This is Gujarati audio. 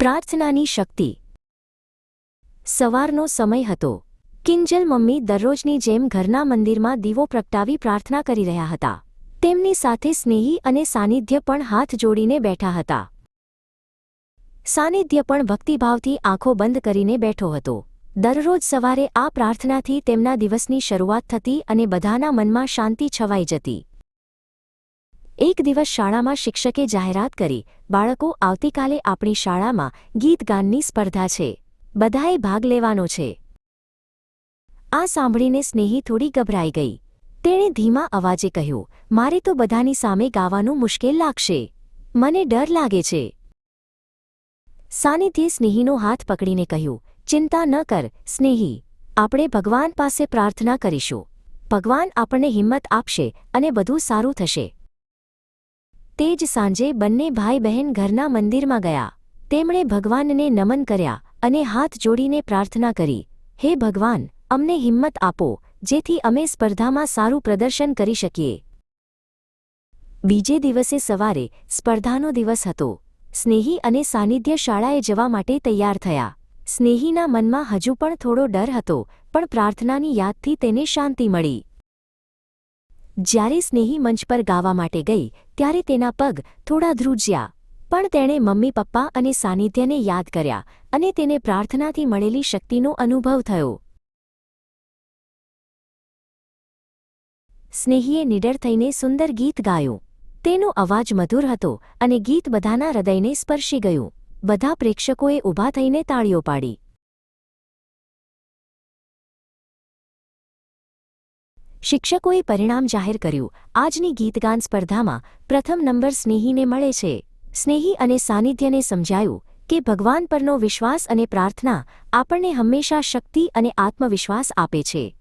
પ્રાર્થનાની શક્તિ. સવારનો સમય હતો. કિંજલ મમ્મી દરરોજની જેમ ઘરના મંદિરમાં દીવો પ્રગટાવી પ્રાર્થના કરી રહ્યા હતા. તેમની સાથે સ્નેહી અને સાનિધ્ય પણ હાથ જોડીને બેઠા હતા. સાનિધ્ય પણ ભક્તિભાવથી આંખો બંધ કરીને બેઠો હતો. દરરોજ સવારે આ પ્રાર્થનાથી તેમના દિવસની શરૂઆત થતી અને બધાના મનમાં શાંતિ છવાઈ જતી. એક દિવસ શાળામાં શિક્ષકે જાહેરાત કરી, બાળકો, આવતીકાલે આપણી શાળામાં ગીત ગાનની સ્પર્ધા છે. બધાએ ભાગ લેવાનો છે. આ સાંભળીને સ્નેહી થોડી ગભરાઈ ગઈ. તેણે ધીમા અવાજે કહ્યું, મારે તો બધાની સામે ગાવાનું મુશ્કેલ લાગશે. મને ડર લાગે છે. સાનિધ્યે સ્નેહીનો હાથ પકડીને કહ્યું, ચિંતા ન કર, સ્નેહી. આપણે ભગવાન પાસે પ્રાર્થના કરીશું. ભગવાન આપણને હિંમત આપશે અને બધું સારું થશે. તે જ સાંજે બંને ભાઈ બહેન ઘરના મંદિરમાં ગયા. તેમણે ભગવાનને નમન કર્યા અને હાથ જોડીને પ્રાર્થના કરી, હે ભગવાન, અમને હિંમત આપો, જેથી અમે સ્પર્ધામાં સારું પ્રદર્શન કરી શકીએ. બીજે દિવસે સવારે સ્પર્ધાનો દિવસ હતો. સ્નેહી અને સાનિધ્ય શાળાએ જવા માટે તૈયાર થયા. સ્નેહીના મનમાં હજુ પણ થોડો ડર હતો, પણ પ્રાર્થનાની યાદથી તેને શાંતિ મળી. જ્યારે સ્નેહી મંચ પર ગાવા માટે ગઈ, ત્યારે તેના પગ થોડા ધ્રુજ્યા. પણ તેણે મમ્મી, પપ્પા અને સાનિધ્યને યાદ કર્યા અને તેને પ્રાર્થનાથી મળેલી શક્તિનો અનુભવ થયો. સ્નેહીએ નિડર થઈને સુંદર ગીત ગાયું. તેનો અવાજ મધુર હતો અને ગીત બધાના હૃદયને સ્પર્શી ગયું. બધા પ્રેક્ષકોએ ઊભા થઈને તાળીઓ પાડી. શિક્ષકોએ પરિણામ જાહેર કર્યું. આજની ગીતગાન સ્પર્ધામાં પ્રથમ નંબર સ્નેહીને મળે છે. સ્નેહી અને સાનિધ્યને સમજાયું કે ભગવાન પરનો વિશ્વાસ અને પ્રાર્થના આપણને હંમેશા શક્તિ અને આત્મવિશ્વાસ આપે છે.